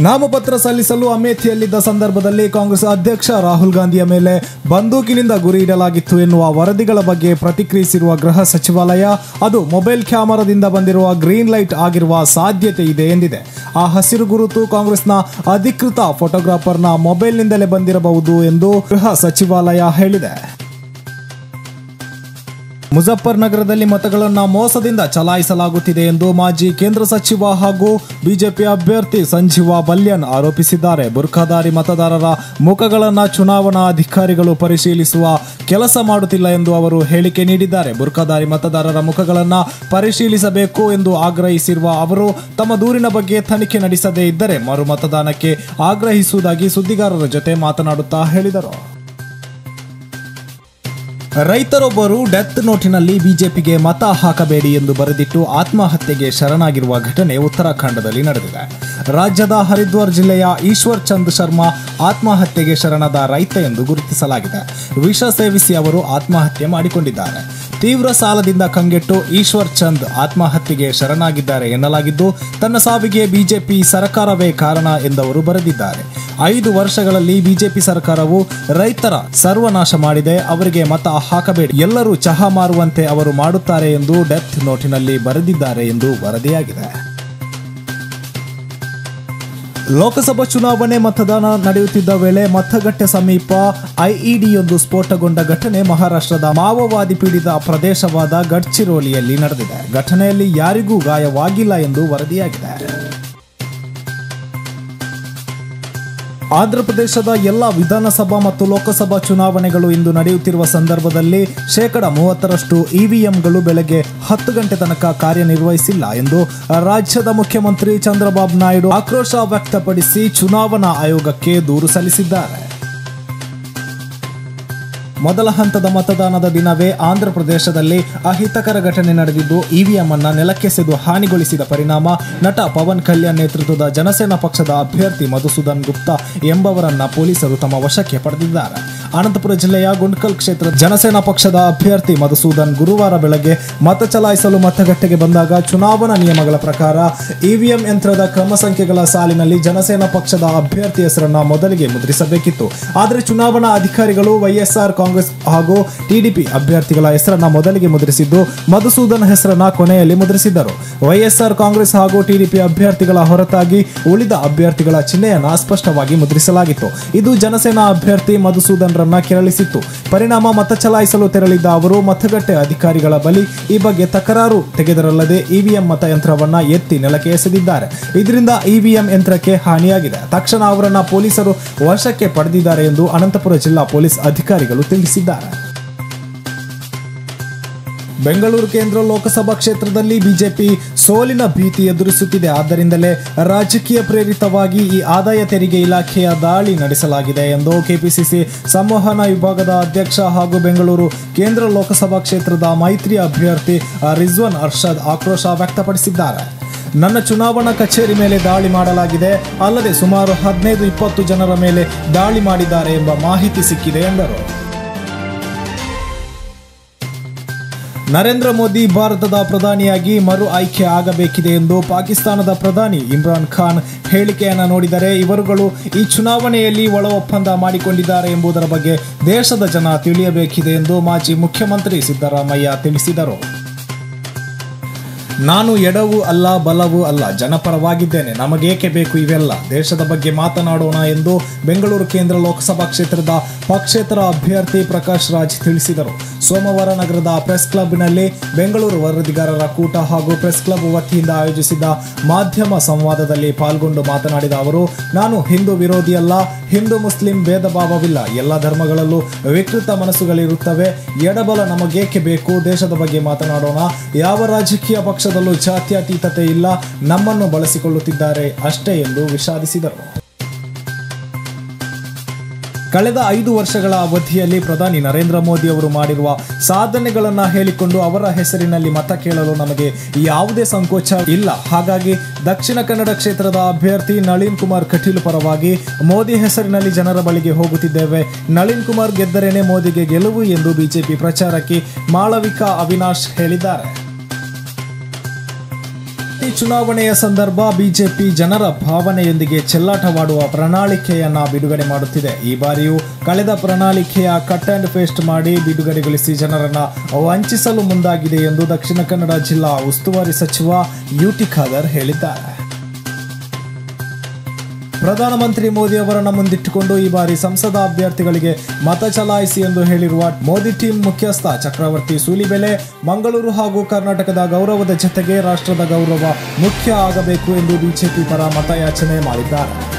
ನಾಮಪತ್ರ ಸಲ್ಲಿಸಲು ಅಮೇಥಿಯಲ್ಲಿದ್ದ ಸಂದರ್ಭದಲ್ಲಿ ಕಾಂಗ್ರೆಸ್ ಅಧ್ಯಕ್ಷ ರಾಹುಲ್ ಗಾಂಧಿಯ ಮೇಲೆ ಬಂದೂಕಿನಿಂದ ಗುರಿ ಇಡಲಾಗಿತ್ತು ಎನ್ನುವ ವರದಿಗಳ ಬಗ್ಗೆ ಪ್ರತಿಕ್ರಿಯಿಸಿರುವ ಗೃಹ ಸಚಿವಾಲಯ, ಅದು ಮೊಬೈಲ್ ಕ್ಯಾಮರಾದಿಂದ ಬಂದಿರುವ ಗ್ರೀನ್ ಲೈಟ್ ಆಗಿರುವ ಸಾಧ್ಯತೆ ಇದೆ ಎಂದಿದೆ. ಆ ಹಸಿರು ಗುರುತು ಕಾಂಗ್ರೆಸ್ನ ಅಧಿಕೃತ ಫೋಟೋಗ್ರಾಫರ್ನ ಮೊಬೈಲ್ನಿಂದಲೇ ಬಂದಿರಬಹುದು ಎಂದು ಗೃಹ ಸಚಿವಾಲಯ ಹೇಳಿದೆ. ಮುಜಫರ್ ನಗರದಲ್ಲಿ ಮತಗಳನ್ನು ಮೋಸದಿಂದ ಚಲಾಯಿಸಲಾಗುತ್ತಿದೆ ಎಂದು ಮಾಜಿ ಕೇಂದ್ರ ಸಚಿವ ಹಾಗೂ ಬಿಜೆಪಿ ಅಭ್ಯರ್ಥಿ ಸಂಜೀವ ಬಲ್ಯನ್ ಆರೋಪಿಸಿದ್ದಾರೆ. ಬುರ್ಖಾದಾರಿ ಮತದಾರರ ಮುಖಗಳನ್ನು ಚುನಾವಣಾ ಅಧಿಕಾರಿಗಳು ಪರಿಶೀಲಿಸುವ ಕೆಲಸ ಮಾಡುತ್ತಿಲ್ಲ ಎಂದು ಅವರು ಹೇಳಿಕೆ ನೀಡಿದ್ದಾರೆ. ಬುರ್ಖಾದಾರಿ ಮತದಾರರ ಮುಖಗಳನ್ನು ಪರಿಶೀಲಿಸಬೇಕು ಎಂದು ಆಗ್ರಹಿಸಿರುವ ಅವರು, ತಮ್ಮ ದೂರಿನ ಬಗ್ಗೆ ತನಿಖೆ ನಡೆಸದೇ ಇದ್ದರೆ ಮರು ಮತದಾನಕ್ಕೆ ಆಗ್ರಹಿಸುವುದಾಗಿ ಸುದ್ದಿಗಾರರ ಜೊತೆ ಮಾತನಾಡುತ್ತಾ ಹೇಳಿದರು. ರೈತರೊಬ್ಬರು ಡೆತ್ ನೋಟಿನಲ್ಲಿ ಬಿಜೆಪಿಗೆ ಮತ ಹಾಕಬೇಡಿ ಎಂದು ಬರೆದಿಟ್ಟು ಆತ್ಮಹತ್ಯೆಗೆ ಶರಣಾಗಿರುವ ಘಟನೆ ಉತ್ತರಾಖಂಡದಲ್ಲಿ ನಡೆದಿದೆ. ರಾಜ್ಯದ ಹರಿದ್ವಾರ್ ಜಿಲ್ಲೆಯ ಈಶ್ವರ್ ಚಂದ್ ಶರ್ಮಾ ಆತ್ಮಹತ್ಯೆಗೆ ಶರಣದ ರೈತ ಎಂದು ಗುರುತಿಸಲಾಗಿದೆ. ವಿಷ ಸೇವಿಸಿ ಅವರು ಆತ್ಮಹತ್ಯೆ ಮಾಡಿಕೊಂಡಿದ್ದಾರೆ. ತೀವ್ರ ಸಾಲದಿಂದ ಕಂಗೆಟ್ಟು ಈಶ್ವರ್ ಚಂದ್ ಆತ್ಮಹತ್ಯೆಗೆ ಶರಣಾಗಿದ್ದಾರೆ ಎನ್ನಲಾಗಿದ್ದು, ತನ್ನ ಸಾವಿಗೆ ಬಿಜೆಪಿ ಸರ್ಕಾರವೇ ಕಾರಣ ಎಂದವರು ಬರೆದಿದ್ದಾರೆ. ಐದು ವರ್ಷಗಳಲ್ಲಿ ಬಿಜೆಪಿ ಸರ್ಕಾರವು ರೈತರ ಸರ್ವನಾಶ ಮಾಡಿದೆ, ಅವರಿಗೆ ಮತ ಹಾಕಬೇಡಿ, ಎಲ್ಲರೂ ಚಹಾ ಮಾರುವಂತೆ ಅವರು ಮಾಡುತ್ತಾರೆ ಎಂದು ಡೆತ್ ನೋಟಿನಲ್ಲಿ ಬರೆದಿದ್ದಾರೆ ಎಂದು ವರದಿಯಾಗಿದೆ. ಲೋಕಸಭಾ ಚುನಾವಣೆ ಮತದಾನ ನಡೆಯುತ್ತಿದ್ದ ವೇಳೆ ಮತಗಟ್ಟೆ ಸಮೀಪ ಐಇಡಿಯೊಂದು ಸ್ಫೋಟಗೊಂಡ ಘಟನೆ ಮಹಾರಾಷ್ಟ್ರದ ಮಾವೋವಾದಿ ಪೀಡಿತ ಪ್ರದೇಶವಾದ ಗಡ್ಚಿರೋಲಿಯಲ್ಲಿ ನಡೆದಿದೆ. ಘಟನೆಯಲ್ಲಿ ಯಾರಿಗೂ ಗಾಯವಾಗಿಲ್ಲ ಎಂದು ವರದಿಯಾಗಿದೆ. ಆಂಧ್ರಪ್ರದೇಶದ ಎಲ್ಲ ವಿಧಾನಸಭಾ ಮತ್ತು ಲೋಕಸಭಾ ಚುನಾವಣೆಗಳು ಇಂದು ನಡೆಯುತ್ತಿರುವ ಸಂದರ್ಭದಲ್ಲಿ ಶೇಕಡ ಮೂವತ್ತರಷ್ಟು ಇವಿಎಂಗಳು ಬೆಳಗ್ಗೆ ಹತ್ತು ಗಂಟೆ ತನಕ ಕಾರ್ಯನಿರ್ವಹಿಸಿಲ್ಲ ಎಂದು ರಾಜ್ಯದ ಮುಖ್ಯಮಂತ್ರಿ ಚಂದ್ರಬಾಬು ನಾಯ್ಡು ಆಕ್ರೋಶ ವ್ಯಕ್ತಪಡಿಸಿ ಚುನಾವಣಾ ಆಯೋಗಕ್ಕೆ ದೂರು ಸಲ್ಲಿಸಿದ್ದಾರೆ. ಮೊದಲ ಹಂತದ ಮತದಾನದ ದಿನವೇ ಆಂಧ್ರಪ್ರದೇಶದಲ್ಲಿ ಅಹಿತಕರ ಘಟನೆ ನಡೆದಿದ್ದು, ಇವಿಎಂ ಅನ್ನ ನೆಲಕ್ಕೆಸೆದು ಹಾನಿಗೊಳಿಸಿದ ಪರಿಣಾಮ ನಟ ಪವನ್ ಕಲ್ಯಾಣ್ ನೇತೃತ್ವದ ಜನಸೇನಾ ಪಕ್ಷದ ಅಭ್ಯರ್ಥಿ ಮಧುಸೂದನ್ ಗುಪ್ತಾ ಎಂಬವರನ್ನ ಪೊಲೀಸರು ತಮ್ಮ ವಶಕ್ಕೆ ಪಡೆದಿದ್ದಾರೆ. ಅನಂತಪುರ ಜಿಲ್ಲೆಯ ಗುಂಡ್ಕಲ್ ಕ್ಷೇತ್ರದ ಜನಸೇನಾ ಪಕ್ಷದ ಅಭ್ಯರ್ಥಿ ಮಧುಸೂದನ್ ಗುರುವಾರ ಬೆಳಗ್ಗೆ ಮತ ಚಲಾಯಿಸಲು ಮತಗಟ್ಟೆಗೆ ಬಂದಾಗ ಚುನಾವಣಾ ನಿಯಮಗಳ ಪ್ರಕಾರ ಇವಿಎಂ ಯಂತ್ರದ ಕ್ರಮ ಸಂಖ್ಯೆಗಳ ಸಾಲಿನಲ್ಲಿ ಜನಸೇನಾ ಪಕ್ಷದ ಅಭ್ಯರ್ಥಿ ಹೆಸರನ್ನ ಮೊದಲಿಗೆ ಮುದ್ರಿಸಬೇಕಿತ್ತು. ಆದರೆ ಚುನಾವಣಾ ಅಧಿಕಾರಿಗಳು ವೈಎಸ್ಆರ್ ಕಾಂಗ್ರೆಸ್ ಹಾಗೂ ಟಿಡಿಪಿ ಅಭ್ಯರ್ಥಿಗಳ ಹೆಸರನ್ನ ಮೊದಲಿಗೆ ಮುದ್ರಿಸಿದ್ದು, ಮಧುಸೂದನ್ ಹೆಸರನ್ನ ಕೊನೆಯಲ್ಲಿ ಮುದ್ರಿಸಿದ್ದರು. ವೈಎಸ್ಆರ್ ಕಾಂಗ್ರೆಸ್ ಹಾಗೂ ಟಿಡಿಪಿ ಅಭ್ಯರ್ಥಿಗಳ ಹೊರತಾಗಿ ಉಳಿದ ಅಭ್ಯರ್ಥಿಗಳ ಚಿಹ್ನೆಯನ್ನ ಸ್ಪಷ್ಟವಾಗಿ ಮುದ್ರಿಸಲಾಗಿತ್ತು. ಇದು ಜನಸೇನಾ ಅಭ್ಯರ್ಥಿ ಮಧುಸೂದನ್ ರನ್ನ ಕೆರಳಿಸಿತ್ತು. ಪರಿಣಾಮ ಮತ ಚಲಾಯಿಸಲು ತೆರಳಿದ್ದ ಅವರು ಮತಗಟ್ಟೆ ಅಧಿಕಾರಿಗಳ ಬಳಿ ಈ ಬಗ್ಗೆ ತಕರಾರು ತೆಗೆದರಲ್ಲದೆ ಇವಿಎಂ ಮತಯಂತ್ರವನ್ನ ಎತ್ತಿ ನೆಲಕ್ಕೆ ಎಸೆದಿದ್ದಾರೆ. ಇದರಿಂದ ಇವಿಎಂ ಯಂತ್ರಕ್ಕೆ ಹಾನಿಯಾಗಿದೆ. ತಕ್ಷಣ ಅವರನ್ನ ಪೊಲೀಸರು ವಶಕ್ಕೆ ಪಡೆದಿದ್ದಾರೆ ಎಂದು ಅನಂತಪುರ ಜಿಲ್ಲಾ ಪೊಲೀಸ್ ಅಧಿಕಾರಿಗಳು ತಿಳಿಸಿದ್ದಾರೆ. ಬೆಂಗಳೂರು ಕೇಂದ್ರ ಲೋಕಸಭಾ ಕ್ಷೇತ್ರದಲ್ಲಿ ಬಿಜೆಪಿ ಸೋಲಿನ ಭೀತಿ ಎದುರಿಸುತ್ತಿದೆ. ಆದ್ದರಿಂದಲೇ ರಾಜಕೀಯ ಪ್ರೇರಿತವಾಗಿ ಈ ಆದಾಯ ತೆರಿಗೆ ಇಲಾಖೆಯ ದಾಳಿ ನಡೆಸಲಾಗಿದೆ ಎಂದು ಕೆಪಿಸಿಸಿ ಸಂವಹನ ವಿಭಾಗದ ಅಧ್ಯಕ್ಷ ಹಾಗೂ ಬೆಂಗಳೂರು ಕೇಂದ್ರ ಲೋಕಸಭಾ ಕ್ಷೇತ್ರದ ಮೈತ್ರಿ ಅಭ್ಯರ್ಥಿ ರಿಜ್ವಾನ್ ಅರ್ಷದ್ ಆಕ್ರೋಶ ವ್ಯಕ್ತಪಡಿಸಿದ್ದಾರೆ. ನನ್ನ ಚುನಾವಣಾ ಕಚೇರಿ ಮೇಲೆ ದಾಳಿ ಮಾಡಲಾಗಿದೆ. ಅಲ್ಲದೆ ಸುಮಾರು ಹದಿನೈದು, ಇಪ್ಪತ್ತು ಜನರ ಮೇಲೆ ದಾಳಿ ಮಾಡಿದ್ದಾರೆ ಎಂಬ ಮಾಹಿತಿ ಸಿಕ್ಕಿದೆ ಎಂದರು. ನರೇಂದ್ರ ಮೋದಿ ಭಾರತದ ಪ್ರಧಾನಿಯಾಗಿ ಮರು ಆಯ್ಕೆ ಆಗಬೇಕಿದೆ ಎಂದು ಪಾಕಿಸ್ತಾನದ ಪ್ರಧಾನಿ ಇಮ್ರಾನ್ ಖಾನ್ ಹೇಳಿಕೆಯನ್ನು ನೋಡಿದರೆ ಇವರುಗಳು ಈ ಚುನಾವಣೆಯಲ್ಲಿ ಒಳ ಒಪ್ಪಂದ ಮಾಡಿಕೊಂಡಿದ್ದಾರೆ ಎಂಬುದರ ಬಗ್ಗೆ ದೇಶದ ಜನ ತಿಳಿಯಬೇಕಿದೆ ಎಂದು ಮಾಜಿ ಮುಖ್ಯಮಂತ್ರಿ ಸಿದ್ದರಾಮಯ್ಯ ತಿಳಿಸಿದರು. ನಾನು ಎಡವು ಅಲ್ಲ, ಬಲವೂ ಅಲ್ಲ, ಜನಪರವಾಗಿದ್ದೇನೆ. ನಮಗೇಕೆ ಬೇಕು ಇವೆಲ್ಲ? ದೇಶದ ಬಗ್ಗೆ ಮಾತನಾಡೋಣ ಎಂದು ಬೆಂಗಳೂರು ಕೇಂದ್ರ ಲೋಕಸಭಾ ಕ್ಷೇತ್ರದ ಪಕ್ಷೇತರ ಅಭ್ಯರ್ಥಿ ಪ್ರಕಾಶ್ ರಾಜ್ ತಿಳಿಸಿದರು. ಸೋಮವಾರ ನಗರದ ಪ್ರೆಸ್ ಕ್ಲಬ್ನಲ್ಲಿ ಬೆಂಗಳೂರು ವರದಿಗಾರರ ಕೂಟ ಹಾಗೂ ಪ್ರೆಸ್ ಕ್ಲಬ್ ವತಿಯಿಂದ ಆಯೋಜಿಸಿದ್ದ ಮಾಧ್ಯಮ ಸಂವಾದದಲ್ಲಿ ಪಾಲ್ಗೊಂಡು ಮಾತನಾಡಿದ ಅವರು, ನಾನು ಹಿಂದೂ ವಿರೋಧಿಯಲ್ಲ ಹಿಂದೂ ಮುಸ್ಲಿಂ ಭೇದ ಭಾವವಿಲ್ಲ ಎಲ್ಲ ಧರ್ಮಗಳಲ್ಲೂ ವಿಕೃತ ಮನಸ್ಸುಗಳಿರುತ್ತವೆ. ಎಡಬಲ ನಮಗೇಕೆ ಬೇಕು? ದೇಶದ ಬಗ್ಗೆ ಮಾತನಾಡೋಣ. ಯಾವ ರಾಜಕೀಯ ಪಕ್ಷದಲ್ಲೂ ಜಾತ್ಯತೀತತೆ ಇಲ್ಲ, ನಮ್ಮನ್ನು ಬಳಸಿಕೊಳ್ಳುತ್ತಿದ್ದಾರೆ ಅಷ್ಟೇ ಎಂದು ವಿಷಾದಿಸಿದರು. ಕಳೆದ ಐದು ವರ್ಷಗಳ ಅವಧಿಯಲ್ಲಿ ಪ್ರಧಾನಿ ನರೇಂದ್ರ ಮೋದಿ ಅವರು ಮಾಡಿರುವ ಸಾಧನೆಗಳನ್ನು ಹೇಳಿಕೊಂಡು ಅವರ ಹೆಸರಿನಲ್ಲಿ ಮತ ಕೇಳಲು ನಮಗೆ ಯಾವುದೇ ಸಂಕೋಚ ಇಲ್ಲ. ಹಾಗಾಗಿ ದಕ್ಷಿಣ ಕನ್ನಡ ಕ್ಷೇತ್ರದ ಅಭ್ಯರ್ಥಿ ನಳಿನ್ ಕುಮಾರ್ ಕಟೀಲ್ ಪರವಾಗಿ ಮೋದಿ ಹೆಸರಿನಲ್ಲಿ ಜನರ ಬಳಿಗೆ ಹೋಗುತ್ತಿದ್ದೇವೆ. ನಳಿನ್ ಕುಮಾರ್ ಗೆದ್ದರೇನೆ ಮೋದಿಗೆ ಗೆಲುವು ಎಂದು ಬಿಜೆಪಿ ಪ್ರಚಾರಕ್ಕೆ ಮಾಳವಿಕಾ ಅವಿನಾಶ್ ಹೇಳಿದ್ದಾರೆ. ಪ್ರತಿ ಚುನಾವಣೆಯ ಸಂದರ್ಭ ಬಿಜೆಪಿ ಜನರ ಭಾವನೆಯೊಂದಿಗೆ ಚೆಲ್ಲಾಟವಾಡುವ ಪ್ರಣಾಳಿಕೆಯನ್ನ ಬಿಡುಗಡೆ ಮಾಡುತ್ತಿದೆ. ಈ ಬಾರಿಯೂ ಕಳೆದ ಪ್ರಣಾಳಿಕೆಯ ಕಟ್ ಅಂಡ್ ಪೇಸ್ಟ್ ಮಾಡಿ ಬಿಡುಗಡೆಗೊಳಿಸಿ ಜನರನ್ನ ವಂಚಿಸಲು ಮುಂದಾಗಿದೆ ಎಂದು ದಕ್ಷಿಣ ಕನ್ನಡ ಜಿಲ್ಲಾ ಉಸ್ತುವಾರಿ ಸಚಿವ ಯುಟಿ ಖಾದರ್ ಹೇಳಿದ್ದಾರೆ. ಪ್ರಧಾನಮಂತ್ರಿ ಮೋದಿ ಅವರನ್ನ ಮುಂದಿಟ್ಟುಕೊಂಡು ಈ ಬಾರಿ ಸಂಸದ ಅಭ್ಯರ್ಥಿಗಳಿಗೆ ಮತ ಚಲಾಯಿಸಿ ಎಂದು ಹೇಳಿರುವ ಮೋದಿ ಟೀಮ್ ಮುಖ್ಯಸ್ಥ ಚಕ್ರವರ್ತಿ ಸೂಲಿಬೆಲೆ ಮಂಗಳೂರು ಹಾಗೂ ಕರ್ನಾಟಕದ ಗೌರವದ ಜತೆಗೆ ರಾಷ್ಟ್ರದ ಗೌರವ ಮುಖ್ಯ ಆಗಬೇಕು ಎಂದು ಬಿಜೆಪಿ ಪರ ಮತಯಾಚನೆ ಮಾಡಿದ್ದಾರೆ.